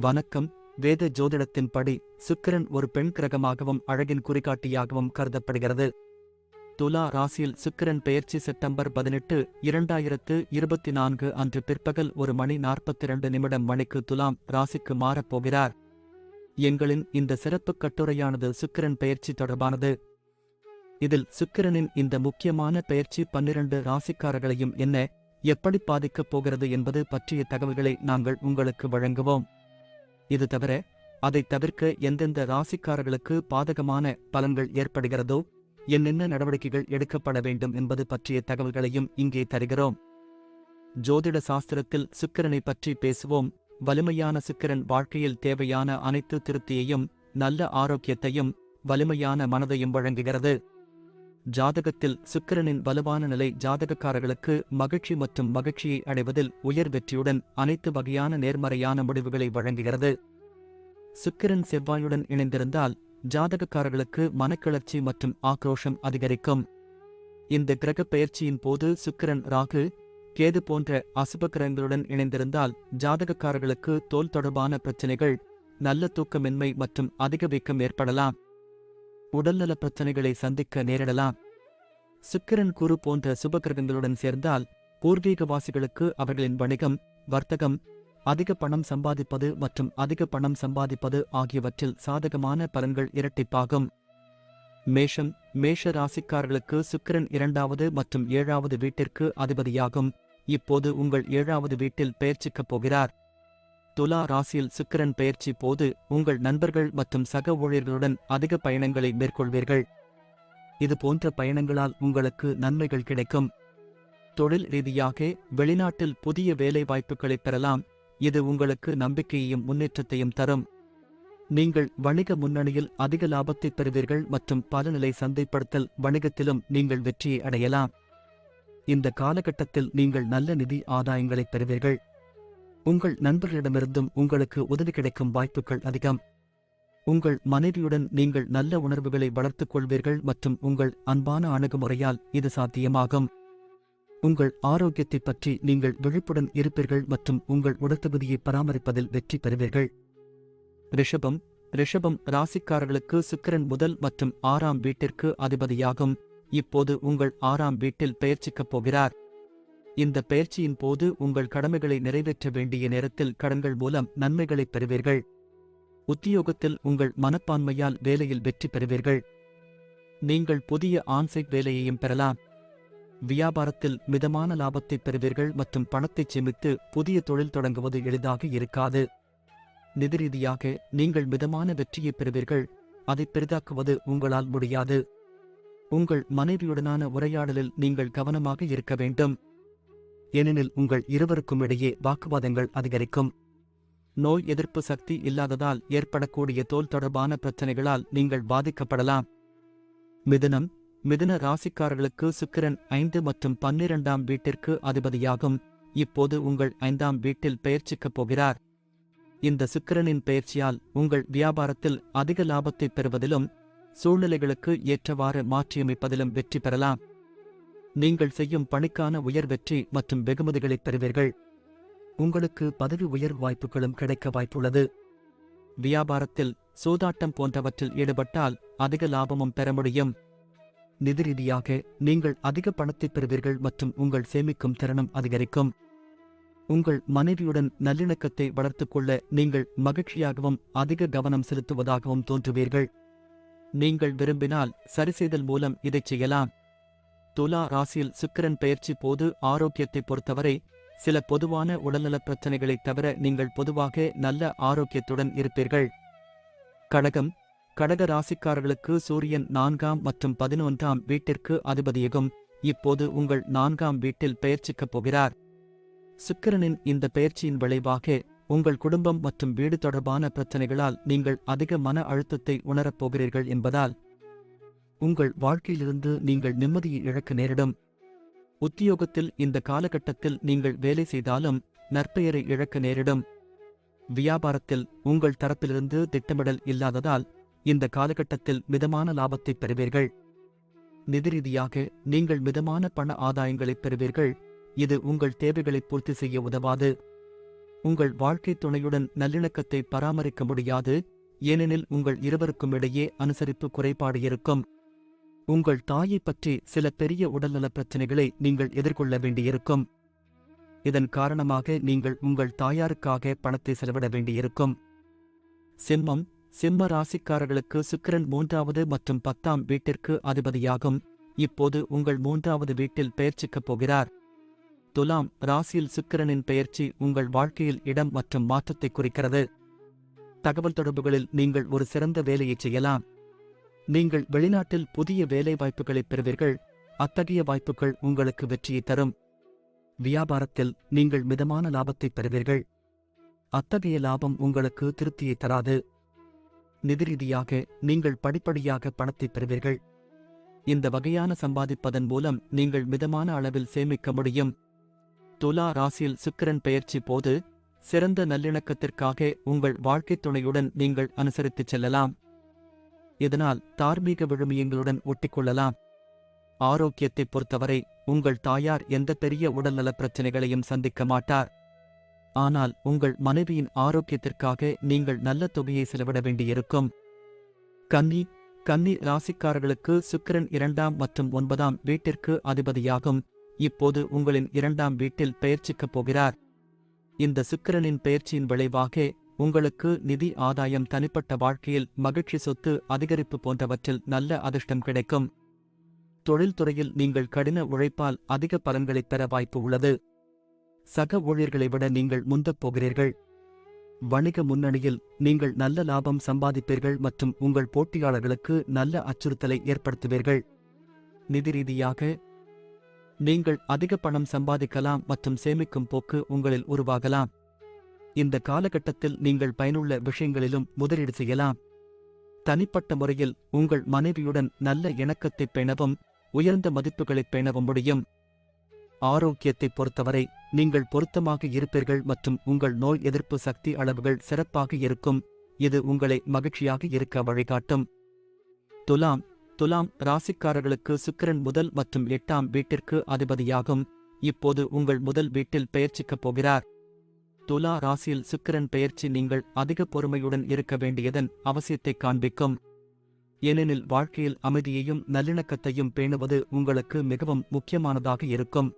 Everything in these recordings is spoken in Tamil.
வணக்கம். வேத ஜோதிடத்தின்படி சுக்கிரன் ஒரு பெண் கிரகமாகவும் அழகின் குறிகாட்டியாகவும் கருதப்படுகிறது. துலா ராசியில் சுக்கிரன் பெயர்ச்சி செப்டம்பர் பதினெட்டு இரண்டாயிரத்து இருபத்தி நான்கு அன்று பிற்பகல் ஒரு மணி நாற்பத்தி இரண்டு நிமிடம் மணிக்கு துலாம் ராசிக்கு மாறப்போகிறார் எங்களின் இந்த சிறப்பு கட்டுரையானது சுக்கிரன் பெயர்ச்சி தொடர்பானது. இதில் சுக்கிரனின் இந்த முக்கியமான பெயர்ச்சி பன்னிரண்டு ராசிக்காரர்களையும் என்ன எப்படி பாதிக்கப் போகிறது என்பது பற்றிய தகவல்களை நாங்கள் உங்களுக்கு வழங்குவோம். இது தவிர அதை தவிர்க்க எந்தெந்த ராசிக்காரர்களுக்கு பாதகமான பலன்கள் ஏற்படுகிறதோ என்னென்ன நடவடிக்கைகள் எடுக்கப்பட வேண்டும் என்பது பற்றிய தகவல்களையும் இங்கே தருகிறோம். ஜோதிட சாஸ்திரத்தில் சுக்கிரனை பற்றி பேசுவோம். வலிமையான சுக்கிரன் வாழ்க்கையில் தேவையான அனைத்து திருப்தியையும் நல்ல ஆரோக்கியத்தையும் வலிமையான மனதையும் வழங்குகிறது. ஜாதகத்தில் சுக்கிரனின் வலுவான நிலை ஜாதகக்காரர்களுக்கு மகிழ்ச்சி மற்றும் மகிழ்ச்சியை அடைவதில் உயர் வெற்றியுடன் அனைத்து வகையான நேர்மறையான முடிவுகளை வழங்குகிறது. சுக்கிரன் செவ்வாயுடன் இணைந்திருந்தால் ஜாதகக்காரர்களுக்கு மனக்கிளர்ச்சி மற்றும் ஆக்ரோஷம் அதிகரிக்கும். இந்த கிரக பெயர்ச்சியின் போது சுக்கிரன் ராகு கேது போன்ற அசுபகிரகங்களுடன் இணைந்திருந்தால் ஜாதகக்காரர்களுக்கு தோல் தொடர்பான பிரச்சனைகள் நல்ல தூக்கமின்மை மற்றும் அதிக வீக்கம் ஏற்படலாம். உடல்நல பிரச்சனைகளை சந்திக்க நேரிடலாம். சுக்கிரன் குரு போன்ற சுபகிரகங்களுடன் சேர்ந்தால் பூர்வீகவாசிகளுக்கு அவர்களின் வணிகம் வர்த்தகம் அதிக பணம் சம்பாதிப்பது மற்றும் அதிக பணம் சம்பாதிப்பது ஆகியவற்றில் சாதகமான பலன்கள் இரட்டிப்பாகும். மேஷம் மேஷ ராசிக்காரர்களுக்கு சுக்கிரன் இரண்டாவது மற்றும் ஏழாவது வீட்டிற்கு அதிபதியாகும். இப்போது உங்கள் ஏழாவது வீட்டில் பெயர்ச்சிக்கப் போகிறார். துலா ராசியில் சுக்கிரன் பெயர்ச்சி போது உங்கள் நண்பர்கள் மற்றும் சக ஊழியர்களுடன் அதிக பயணங்களை மேற்கொள்வீர்கள். இது போன்ற பயணங்களால் உங்களுக்கு நன்மைகள் கிடைக்கும். தொழில் ரீதியாக வெளிநாட்டில் புதிய வேலை வாய்ப்புகளை பெறலாம். இது உங்களுக்கு நம்பிக்கையையும் முன்னேற்றத்தையும் தரும். நீங்கள் வணிக முன்னணியில் அதிக லாபத்தை பெறுவீர்கள் மற்றும் பலநிலை சந்தைப்படுத்தல் வணிகத்திலும் நீங்கள் வெற்றியை அடையலாம். இந்த காலகட்டத்தில் நீங்கள் நல்ல நிதி ஆதாயங்களை பெறுவீர்கள். உங்கள் நண்பர்களிடமிருந்தும் உங்களுக்கு உதவி கிடைக்கும் வாய்ப்புகள் அதிகம். உங்கள் மனைவியுடன் நீங்கள் நல்ல உணர்வுகளை வளர்த்துக் கொள்வீர்கள் மற்றும் உங்கள் அன்பான அணுகுமுறையால் இது சாத்தியமாகும். உங்கள் ஆரோக்கியத்தைப் பற்றி நீங்கள் விழிப்புடன் இருப்பீர்கள் மற்றும் உங்கள் உடற்தகுதியை பராமரிப்பதில் வெற்றி பெறுவீர்கள். ரிஷபம். ரிஷபம் ராசிக்காரர்களுக்கு சுக்கிரன் முதல் மற்றும் ஆறாம் வீட்டிற்கு அதிபதியாகும். இப்போது உங்கள் ஆறாம் வீட்டில் பெயர்ச்சிக்கப் போகிறார். இந்த பெயர்ச்சியின் போது உங்கள் கடமைகளை நிறைவேற்ற வேண்டிய நேரத்தில் கடன்கள் மூலம் நன்மைகளைப் பெறுவீர்கள். உத்தியோகத்தில் உங்கள் மனப்பான்மையால் வேலையில் வெற்றி பெறுவீர்கள். நீங்கள் புதிய ஆன்சைட் வேலையையும் பெறலாம். வியாபாரத்தில் மிதமான லாபத்தைப் பெறுவீர்கள் மற்றும் பணத்தைச் சேமித்து புதிய தொழில் தொடங்குவது எளிதாக இருக்காது. நிதி ரீதியாக நீங்கள் மிதமான வெற்றியைப் பெறுவீர்கள். அதை பெரிதாக்குவது உங்களால் முடியாது. உங்கள் மனைவியுடனான உரையாடலில் நீங்கள் கவனமாக இருக்க வேண்டும். ஏனெனில் உங்கள் இருவருக்கும் இடையே வாக்குவாதங்கள் அதிகரிக்கும். நோய் எதிர்ப்பு சக்தி இல்லாததால் ஏற்படக்கூடிய தோல் தொடர்பான பிரச்சனைகளால் நீங்கள் பாதிக்கப்படலாம். மிதுனம் மிதுன ராசிக்காரர்களுக்கு சுக்கிரன் ஐந்து மற்றும் பன்னிரண்டாம் வீட்டிற்கு அதிபதியாகும். இப்போது உங்கள் ஐந்தாம் வீட்டில் பெயர்ச்சிக்கப் போகிறார். இந்த சுக்கிரனின் பெயர்ச்சியால் உங்கள் வியாபாரத்தில் அதிக லாபத்தைப் பெறுவதிலும் சூழ்நிலைகளுக்கு ஏற்றவாறு மாற்றியமைப்பதிலும் வெற்றி பெறலாம். நீங்கள் செய்யும் பணிக்கான உயர் வெற்றி மற்றும் வெகுமதிகளைப் பெறுவீர்கள். உங்களுக்கு பதவி உயர் வாய்ப்புகளும் கிடைக்க வாய்ப்புள்ளது. வியாபாரத்தில் சூதாட்டம் போன்றவற்றில் ஈடுபட்டால் அதிக லாபமும் பெற முடியும். நிதி ரீதியாக நீங்கள் அதிக பணத்தைப் பெறுவீர்கள் மற்றும் உங்கள் சேமிக்கும் திறனும் அதிகரிக்கும். உங்கள் மனைவியுடன் நல்லிணக்கத்தை வளர்த்துக் கொள்ள நீங்கள் மகிழ்ச்சியாகவும் அதிக கவனம் செலுத்துவதாகவும் தோன்றுவீர்கள். நீங்கள் விரும்பினால் சரிசெய்தல் மூலம் இதைச் செய்யலாம். துலா ராசியில் சுக்கிரன் பெயர்ச்சி போது ஆரோக்கியத்தை பொறுத்தவரை சில பொதுவான உடல்நலப் பிரச்சனைகளைத் தவிர நீங்கள் பொதுவாக நல்ல ஆரோக்கியத்துடன் இருப்பீர்கள். கடகம். கடக ராசிக்காரர்களுக்கு சூரியன் நான்காம் மற்றும் பதினொன்றாம் வீட்டிற்கு அதிபதியகும். இப்போது உங்கள் நான்காம் வீட்டில் பெயர்ச்சிக்கப் போகிறார். சுக்கிரனின் இந்த பெயர்ச்சியின் விளைவாக உங்கள் குடும்பம் மற்றும் வீடு தொடர்பான பிரச்சனைகளால் நீங்கள் அதிக மன அழுத்தத்தை உணரப் போகிறீர்கள் என்பதால் உங்கள் வாழ்க்கையிலிருந்து நீங்கள் நிம்மதியை இழக்க நேரிடும். உத்தியோகத்தில் இந்த காலகட்டத்தில் நீங்கள் வேலை செய்தாலும் நற்பெயரை இழக்க நேரிடும். வியாபாரத்தில் உங்கள் தரப்பிலிருந்து திட்டமிடல் இல்லாததால் இந்த காலகட்டத்தில் மிதமான லாபத்தைப் பெறுவீர்கள். நிதி ரீதியாக நீங்கள் மிதமான பண ஆதாயங்களைப் பெறுவீர்கள். இது உங்கள் தேவைகளை பூர்த்தி செய்ய உதவாது. உங்கள் வாழ்க்கை துணையுடன் நல்லிணக்கத்தை பராமரிக்க முடியாது. ஏனெனில் உங்கள் இருவருக்கும் இடையே அனுசரிப்பு குறைபாடு இருக்கும். உங்கள் தாயைப் பற்றி சில பெரிய உடல்நலப் பிரச்சினைகளை நீங்கள் எதிர்கொள்ள வேண்டியிருக்கும். இதன் காரணமாக நீங்கள் உங்கள் தாயாருக்காக பணத்தை செலவிட வேண்டியிருக்கும். சிம்மம் சிம்ம ராசிக்காரர்களுக்கு சுக்கிரன் மூன்றாவது மற்றும் பத்தாம் வீட்டிற்கு அதிபதியாகும். இப்போது உங்கள் மூன்றாவது வீட்டில் பெயர்ச்சிக்கப் போகிறார். துலாம் ராசியில் சுக்கிரனின் பெயர்ச்சி உங்கள் வாழ்க்கையில் இடம் மற்றும் மாற்றத்தை குறிக்கிறது. தகவல் தொடர்புகளில் நீங்கள் ஒரு சிறந்த வேலையைச் செய்யலாம். நீங்கள் வெளிநாட்டில் புதிய வேலைவாய்ப்புகளைப் பெறுவீர்கள். அத்தகைய வாய்ப்புகள் உங்களுக்கு வெற்றியை தரும். வியாபாரத்தில் நீங்கள் மிதமான லாபத்தைப் பெறுவீர்கள். அத்தகைய லாபம் உங்களுக்கு திருப்தியை தராது. நிதி ரீதியாக நீங்கள் படிப்படியாக பணத்தைப் பெறுவீர்கள். இந்த வகையான சம்பாதிப்பதன் மூலம் நீங்கள் மிதமான அளவில் சேமிக்க முடியும். துலா ராசியில் சுக்கிரன் பெயர்ச்சி போது சிறந்த நல்லிணக்கத்திற்காக உங்கள் வாழ்க்கைத் துணையுடன் நீங்கள் அனுசரித்துச் செல்லலாம். இதனால் தார்மீக விழுமியங்களுடன் ஒட்டிக்கொள்ளலாம். ஆரோக்கியத்தைப் பொறுத்தவரை உங்கள் தாயார் எந்த பெரிய உடல்நலப் பிரச்சினைகளையும் சந்திக்க மாட்டார். ஆனால் உங்கள் மனைவியின் ஆரோக்கியத்திற்காக நீங்கள் நல்ல தொகையை செலவிட வேண்டியிருக்கும். கன்னி கன்னி ராசிக்காரர்களுக்கு சுக்கிரன் இரண்டாம் மற்றும் ஒன்பதாம் வீட்டிற்கு அதிபதியாகும். இப்போது உங்களின் இரண்டாம் வீட்டில் பெயர்ச்சிக்கப் போகிறார். இந்த சுக்கிரனின் பெயர்ச்சியின் விளைவாக உங்களுக்கு நிதி ஆதாயம் தனிப்பட்ட வாழ்க்கையில் மகிழ்ச்சி சொத்து அதிகரிப்பு போன்றவற்றில் நல்ல அதிர்ஷ்டம் கிடைக்கும். தொழில்துறையில் நீங்கள் கடின உழைப்பால் அதிக பலன்களைப் பெற வாய்ப்பு உள்ளது. சக ஊழியர்களை விட நீங்கள் முந்தப் போகிறீர்கள். வணிக முன்னணியில் நீங்கள் நல்ல லாபம் சம்பாதிப்பீர்கள் மற்றும் உங்கள் போட்டியாளர்களுக்கு நல்ல அச்சுறுத்தலை ஏற்படுத்துவீர்கள். நிதி ரீதியாக நீங்கள் அதிக பணம் சம்பாதிக்கலாம் மற்றும் சேமிக்கும் போக்கு உங்களில் உருவாகலாம். இந்த காலகட்டத்தில் நீங்கள் பயனுள்ள விஷயங்களிலும் முதலீடு செய்யலாம். தனிப்பட்ட முறையில் உங்கள் மனைவியுடன் நல்ல இணக்கத்தைப் பேணவும் உயர்ந்த மதிப்புகளைப் பேணவும் முடியும். ஆரோக்கியத்தைப் பொறுத்தவரை நீங்கள் பொருத்தமாக இருப்பீர்கள் மற்றும் உங்கள் நோய் எதிர்ப்பு சக்தி அளவுகள் சிறப்பாக இருக்கும். இது உங்களை மகிழ்ச்சியாக இருக்க வழிகாட்டும். துலாம் துலாம் ராசிக்காரர்களுக்கு சுக்கிரன் முதல் மற்றும் எட்டாம் வீட்டிற்கு அதிபதியாகும். இப்போது உங்கள் முதல் வீட்டில் பெயர்ச்சிக்கப் போகிறார். துலா ராசியில் சுக்கிரன் பெயர்ச்சி நீங்கள் அதிக பொறுமையுடன் இருக்க வேண்டியதன் அவசியத்தை காண்பிக்கும். ஏனெனில் வாழ்க்கையில் அமைதியையும் நல்லிணக்கத்தையும் பேணுவது உங்களுக்கு மிகவும் முக்கியமானதாக இருக்கும்.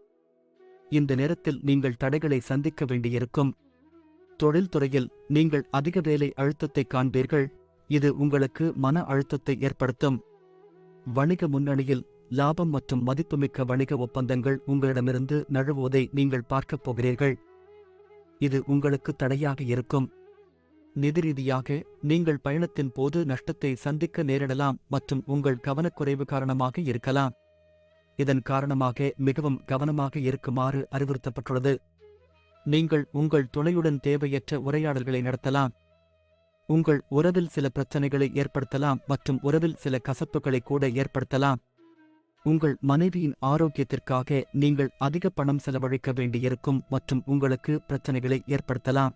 இந்த நேரத்தில் நீங்கள் தடைகளை சந்திக்க வேண்டியிருக்கும். தொழில்துறையில் நீங்கள் அதிக வேலை அழுத்தத்தை காண்பீர்கள். இது உங்களுக்கு மன அழுத்தத்தை ஏற்படுத்தும். வணிக முன்னணியில் லாபம் மற்றும் மதிப்புமிக்க வணிக ஒப்பந்தங்கள் உங்களிடமிருந்து நழுவுவதை நீங்கள் பார்க்கப் போகிறீர்கள். இது உங்களுக்கு தடையாக இருக்கும். நிதி ரீதியாக நீங்கள் பயணத்தின் போது நஷ்டத்தை சந்திக்க நேரிடலாம் மற்றும் உங்கள் கவனக்குறைவு காரணமாக இருக்கலாம். இதன் காரணமாக மிகவும் கவனமாக இருக்குமாறு அறிவுறுத்தப்பட்டுள்ளது. நீங்கள் உங்கள் துணையுடன் தேவையற்ற உரையாடல்களை நடத்தலாம். உங்கள் உறவில் சில பிரச்சனைகளை ஏற்படுத்தலாம் மற்றும் உறவில் சில கசப்புகளை கூட ஏற்படுத்தலாம். உங்கள் மனைவியின் ஆரோக்கியத்திற்காக நீங்கள் அதிக பணம் செலவழிக்க வேண்டியிருக்கும் மற்றும் உங்களுக்கு பிரச்சனைகளை ஏற்படுத்தலாம்.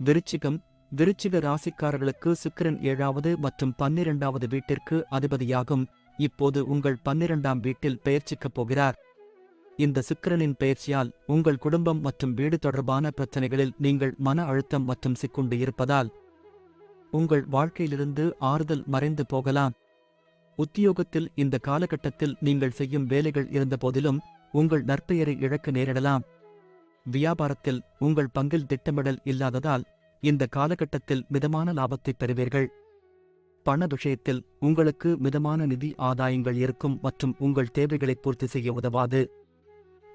விருச்சிகம் விருச்சிக ராசிக்காரர்களுக்கு சுக்கிரன் ஏழாவது மற்றும் பன்னிரண்டாவது வீட்டிற்கு அதிபதியாகும். இப்போது உங்கள் பன்னிரண்டாம் வீட்டில் பெயர்ச்சிக்கப் போகிறார். இந்த சுக்கிரனின் பெயர்ச்சியால் உங்கள் குடும்பம் மற்றும் வீடு தொடர்பான பிரச்சனைகளில் நீங்கள் மன அழுத்தம் மற்றும் சிக்குண்டு இருப்பதால் உங்கள் வாழ்க்கையிலிருந்து ஆறுதல் மறைந்து போகலாம். உத்தியோகத்தில் இந்த காலகட்டத்தில் நீங்கள் செய்யும் வேலைகள் இருந்தபோதிலும் உங்கள் நற்பெயரை இழக்க நேரிடலாம். வியாபாரத்தில் உங்கள் பங்கில் திட்டமிடல் இல்லாததால் இந்த காலகட்டத்தில் மிதமான லாபத்தைப் பெறுவீர்கள். பண விஷயத்தில் உங்களுக்கு மிதமான நிதி ஆதாயங்கள் இருக்கும் மற்றும் உங்கள் தேவைகளை பூர்த்தி செய்ய உதவாது.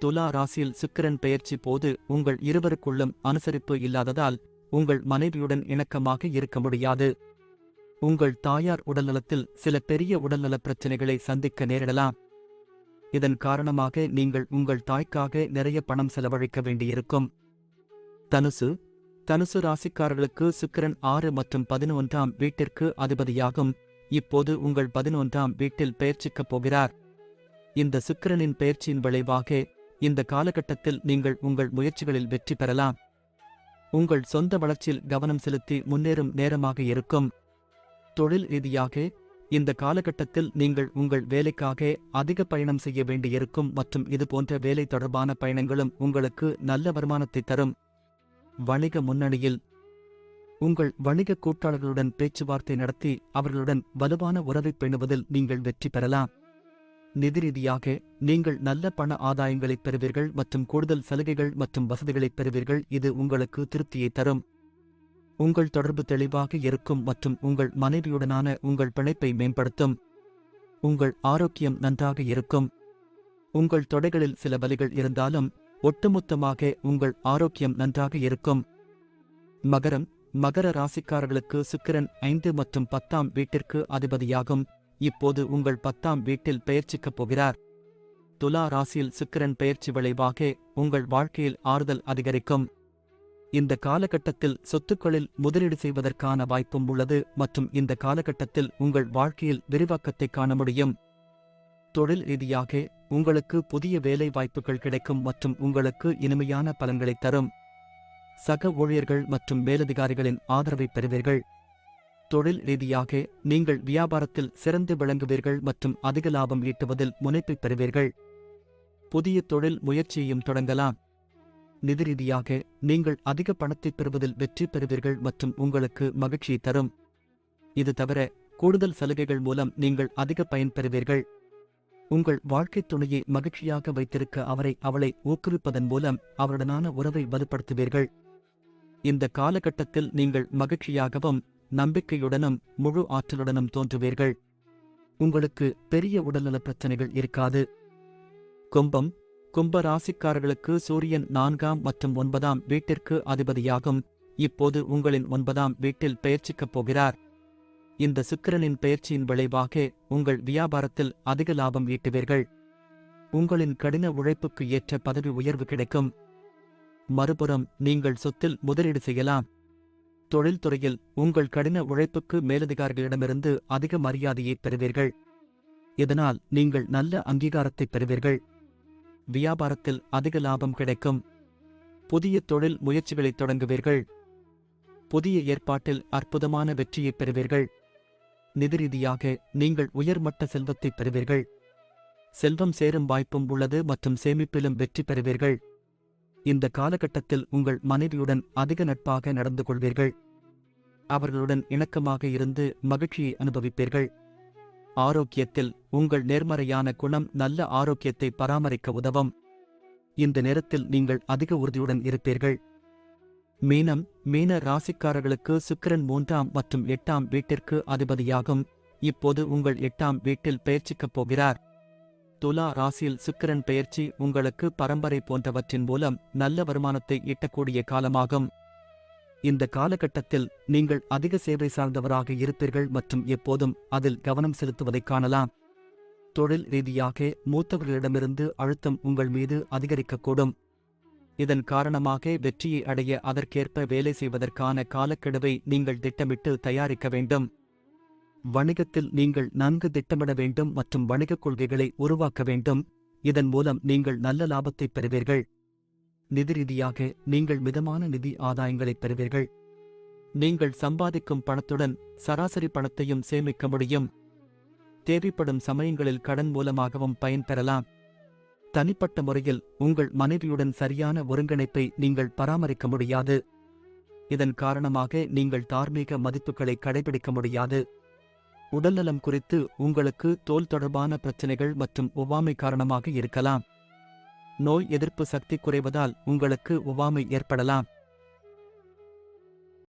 துலா ராசியில் சுக்கிரன் பெயர்ச்சி போது உங்கள் இருவருக்குள்ளும் அனுசரிப்பு இல்லாததால் உங்கள் மனைவியுடன் இணக்கமாக இருக்க முடியாது. உங்கள் தாயார் உடல்நலத்தில் சில பெரிய உடல்நலப் பிரச்சினைகளை சந்திக்க நேரிடலாம். இதன் காரணமாக நீங்கள் உங்கள் தாய்க்காக நிறைய பணம் செலவழிக்க வேண்டியிருக்கும். தனுசு. தனுசு ராசிக்காரர்களுக்கு சுக்கிரன் ஆறு மற்றும் பதினொன்றாம் வீட்டிற்கு அதிபதியாகும். இப்போது உங்கள் பதினொன்றாம் வீட்டில் பெயர்ச்சிக்கப் போகிறார். இந்த சுக்கிரனின் பெயர்ச்சியின் விளைவாக இந்த காலகட்டத்தில் நீங்கள் உங்கள் முயற்சிகளில் வெற்றி பெறலாம். உங்கள் சொந்த வளர்ச்சியில் கவனம் செலுத்தி முன்னேறும் நேரமாக இருக்கும். தொழில் ரீதியாக இந்த காலகட்டத்தில் நீங்கள் உங்கள் வேலைக்காக அதிக பயணம் செய்ய வேண்டியிருக்கும் மற்றும் இது போன்ற வேலை தொடர்பான பயணங்களும் உங்களுக்கு நல்ல வருமானத்தை தரும். வணிக முன்னணியில் உங்கள் வணிக கூட்டாளர்களுடன் பேச்சுவார்த்தை நடத்தி அவர்களுடன் வலுவான உறவை பேணுவதில் நீங்கள் வெற்றி பெறலாம். நிதி ரீதியாக நீங்கள் நல்ல பண ஆதாயங்களைப் பெறுவீர்கள் மற்றும் கூடுதல் சலுகைகள் மற்றும் வசதிகளைப் பெறுவீர்கள். இது உங்களுக்கு திருப்தியை தரும். உங்கள் தொடர்பு தெளிவாக இருக்கும் மற்றும் உங்கள் மனைவியுடனான உங்கள் பிணைப்பை மேம்படுத்தும். உங்கள் ஆரோக்கியம் நன்றாக இருக்கும். உங்கள் தொடைகளில் சில வலிகள் இருந்தாலும் ஒட்டுமொத்தமாக உங்கள் ஆரோக்கியம் நன்றாக இருக்கும். மகரம் மகர ராசிக்காரர்களுக்கு சுக்கிரன் ஐந்து மற்றும் பத்தாம் வீட்டிற்கு அதிபதியாகும். இப்போது உங்கள் பத்தாம் வீட்டில் பெயர்ச்சிக்கப் போகிறார். துலா ராசியில் சுக்கிரன் பெயர்ச்சி விளைவாக உங்கள் வாழ்க்கையில் ஆறுதல் அதிகரிக்கும். இந்த காலகட்டத்தில் சொத்துக்களில் முதலீடு செய்வதற்கான வாய்ப்பும் உள்ளது மற்றும் இந்த காலகட்டத்தில் உங்கள் வாழ்க்கையில் விரிவாக்கத்தை காண முடியும். தொழில் ரீதியாக உங்களுக்கு புதிய வேலை வாய்ப்புகள் கிடைக்கும் மற்றும் உங்களுக்கு இனிமையான பலன்களை தரும். சக ஊழியர்கள் மற்றும் மேலதிகாரிகளின் ஆதரவை பெறுவீர்கள். தொழில் ரீதியாக நீங்கள் வியாபாரத்தில் சிறந்து விளங்குவீர்கள் மற்றும் அதிக லாபம் ஈட்டுவதில் முனைப்பை பெறுவீர்கள். புதிய தொழில் முயற்சியையும் தொடங்கலாம். நிதி ரீதியாக நீங்கள் அதிக பணத்தை பெறுவதில் வெற்றி பெறுவீர்கள் மற்றும் உங்களுக்கு மகிழ்ச்சியை தரும். இது தவிர கூடுதல் சலுகைகள் மூலம் நீங்கள் அதிக பயன் பெறுவீர்கள். உங்கள் வாழ்க்கைத் துணையை மகிழ்ச்சியாக வைத்திருக்க அவரை அவளை ஊக்குவிப்பதன் மூலம் அவருடனான உறவை வலுப்படுத்துவீர்கள். இந்த காலகட்டத்தில் நீங்கள் மகிழ்ச்சியாகவும் நம்பிக்கையுடனும் முழு ஆற்றலுடனும் தோன்றுவீர்கள். உங்களுக்கு பெரிய உடல்நலப் பிரச்சனைகள் இருக்காது. கும்பம் கும்ப ராசிக்காரர்களுக்கு சூரியன் நான்காம் மற்றும் ஒன்பதாம் வீட்டிற்கு அதிபதியாகும். இப்போது உங்களின் ஒன்பதாம் வீட்டில் பெயர்ச்சிக்கப் போகிறார். இந்த சுக்கிரனின் பெயர்ச்சியின் விளைவாக உங்கள் வியாபாரத்தில் அதிக லாபம் ஈட்டுவீர்கள். உங்களின் கடின உழைப்புக்கு ஏற்ற பதவி உயர்வு கிடைக்கும். மறுபுறம் நீங்கள் சொத்தில் முதலீடு செய்யலாம். தொழில்துறையில் உங்கள் கடின உழைப்புக்கு மேலதிகாரிகளிடமிருந்து அதிக மரியாதையை பெறுவீர்கள். இதனால் நீங்கள் நல்ல அங்கீகாரத்தை பெறுவீர்கள். வியாபாரத்தில் அதிக லாபம் கிடைக்கும். புதிய தொழில் முயற்சிகளை தொடங்குவீர்கள். புதிய ஏற்பாட்டில் அற்புதமான வெற்றியை பெறுவீர்கள். நிதி ரீதியாக நீங்கள் உயர்மட்ட செல்வத்தை பெறுவீர்கள். செல்வம் சேரும் வாய்ப்பும் உள்ளது மற்றும் சேமிப்பிலும் வெற்றி பெறுவீர்கள். இந்த காலகட்டத்தில் உங்கள் மனைவியுடன் அதிக நட்பாக நடந்து கொள்வீர்கள். அவர்களுடன் இணக்கமாக இருந்து மகிழ்ச்சியை அனுபவிப்பீர்கள். ஆரோக்கியத்தில் உங்கள் நேர்மறையான குணம் நல்ல ஆரோக்கியத்தை பராமரிக்க உதவும். இந்த நேரத்தில் நீங்கள் அதிக உறுதியுடன் இருப்பீர்கள். மீனம் மீன ராசிக்காரர்களுக்கு சுக்கிரன் மூன்றாம் மற்றும் எட்டாம் வீட்டிற்கு அதிபதியாகும். இப்போது உங்கள் எட்டாம் வீட்டில் பெயர்ச்சிக்கப் போகிறார். துலா ராசியில் சுக்கிரன் பெயர்ச்சி உங்களுக்கு பரம்பரை போன்றவற்றின் மூலம் நல்ல வருமானத்தை ஈட்டக்கூடிய காலமாகும். இந்த காலகட்டத்தில் நீங்கள் அதிக சேவை சார்ந்தவராக இருப்பீர்கள் மற்றும் எப்போதும் அதில் கவனம் செலுத்துவதைக் காணலாம். தொழில் ரீதியாக மூத்தவர்களிடமிருந்து அழுத்தம் உங்கள் மீது அதிகரிக்கக்கூடும். இதன் காரணமாக வெற்றியை அடைய அதற்கேற்ப வேலை செய்வதற்கான காலக்கெடுவை நீங்கள் திட்டமிட்டு தயாரிக்க வேண்டும். வணிகத்தில் நீங்கள் நன்கு திட்டமிட வேண்டும் மற்றும் வணிகக் கொள்கைகளை உருவாக்க வேண்டும். இதன் மூலம் நீங்கள் நல்ல லாபத்தை பெறுவீர்கள். நிதி ரீதியாக நீங்கள் மிதமான நிதி ஆதாயங்களைப் பெறுவீர்கள். நீங்கள் சம்பாதிக்கும் பணத்துடன் சராசரி பணத்தையும் சேமிக்க முடியும். தேவைப்படும் சமயங்களில் கடன் மூலமாகவும் பயன் பெறலாம். தனிப்பட்ட முறையில் உங்கள் மனைவியுடன் சரியான ஒருங்கிணைப்பை நீங்கள் பராமரிக்க முடியாது. இதன் காரணமாக நீங்கள் தார்மீக மதிப்புகளை கடைபிடிக்க முடியாது. உடல்நலம் குறித்து உங்களுக்கு தோல் தொடர்பான பிரச்சனைகள் மற்றும் ஒவ்வாமை காரணமாக இருக்கலாம். நோய் எதிர்ப்பு சக்தி குறைவதால் உங்களுக்கு ஒவ்வாமை ஏற்படலாம்.